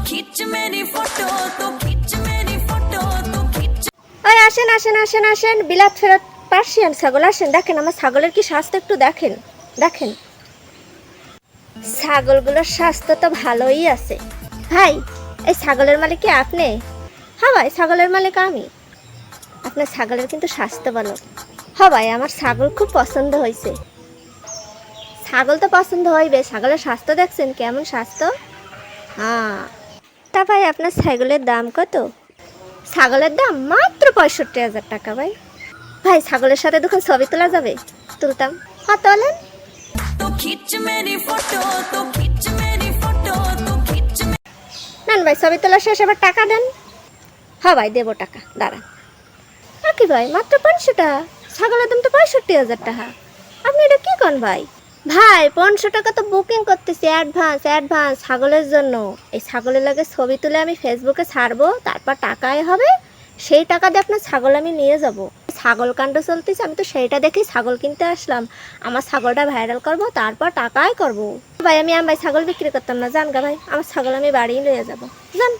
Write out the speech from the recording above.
खींच मेरी फोटो तो खींच मेरी फोटो तो खींच ওই আসেন আসেন আসেন আসেন বিলাত ফেরত পার্সিয়ান ছাগল আসেন দেখেন আমার ছাগলের কি স্বাস্থ্য একটু দেখেন দেখেন ছাগলগুলোর স্বাস্থ্য তো ভালোই আছে ভাই এই ছাগলের মালিক কি আপনি হ্যাঁ ভাই ছাগলের মালিক আমি আপনার ছাগলের কিন্তু স্বাস্থ্য ভালো হ্যাঁ ভাই আমার ছাগল খুব পছন্দ হয়েছে ছাগল তো পছন্দ হইবে ছাগলের স্বাস্থ্য দেখছেন কেমন স্বাস্থ্য হ্যাঁ তা ভাই, আপনার ছাগলের দাম কত? ছাগলের দাম মাত্র পঁয়ষট্টি হাজার টাকা ভাই। ভাই, ছাগলের সাথে দেখুন ছবি তোলা যাবে? তুলতাম। হ্যাঁ তোলেন। নেন ভাই, ছবি তোলা শেষ আবার টাকা দেন। হ্যাঁ ভাই, দেবো টাকা, দাঁড়ান। আর কি ভাই, মাত্র পাঁচশো টাকা ছাগলের দাম তো পঁয়ষট্টি হাজার টাকা। আপনি এটা কী কন ভাই? ভাই, পনেরোশো টাকা তো বুকিং করতেছি অ্যাডভান্স অ্যাডভান্স ছাগলের জন্য। এই ছাগলের লাগে ছবি তুলে আমি ফেসবুকে ছাড়বো, তারপর টাকায় হবে, সেই টাকা দিয়ে আপনার ছাগল আমি নিয়ে যাব। ছাগল কাণ্ড চলতেছে, আমি তো সেইটা দেখেই ছাগল কিনতে আসলাম। আমার ছাগলটা ভাইরাল করব, তারপর টাকায় করব। ভাই, আমি আমি ভাই ছাগল বিক্রি করতাম না, জান গা ভাই, আমার ছাগল আমি বাড়িই নিয়ে যাব। জান